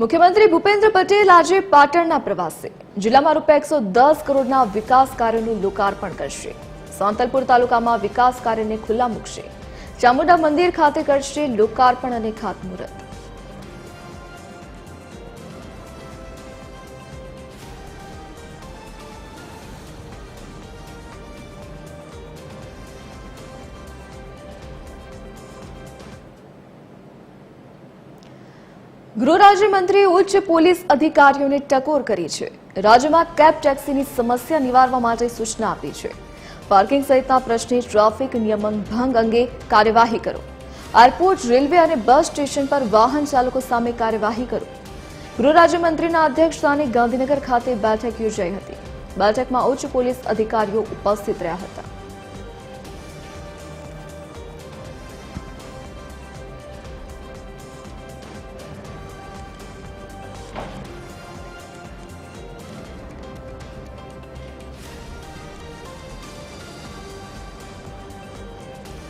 મુખ્યમંત્રી ભૂપેન્દ્ર પટેલ આજે પાટણના પ્રવાસે. જિલ્લામાં રૂપિયા એકસો દસ કરોડના વિકાસ કાર્યનું લોકાર્પણ કરશે. સાંતલપુર તાલુકામાં વિકાસ કાર્યને ખુલ્લા મૂકશે. ચામુંડા મંદિર ખાતે કરશે લોકાર્પણ અને ખાતમુહૂર્ત. ગૃહ રાજ્યમંત્રીએ ઉચ્ચ પોલીસ અધિકારીઓને ટકોર કરી છે. રાજ્યમાં કેબ ટેક્સીની સમસ્યા નિવારવા માટે સૂચના આપી છે. પાર્કિંગ સહિતના પ્રશ્ને ટ્રાફિક નિયમન ભંગ અંગે કાર્યવાહી કરો. એરપોર્ટ, રેલવે અને બસ સ્ટેશન પર વાહન ચાલકો સામે કાર્યવાહી કરો. ગૃહ રાજ્યમંત્રીના અધ્યક્ષસ્થાને ગાંધીનગર ખાતે બેઠક યોજાઈ હતી. બેઠકમાં ઉચ્ચ પોલીસ અધિકારીઓ ઉપસ્થિત રહ્યા હતા.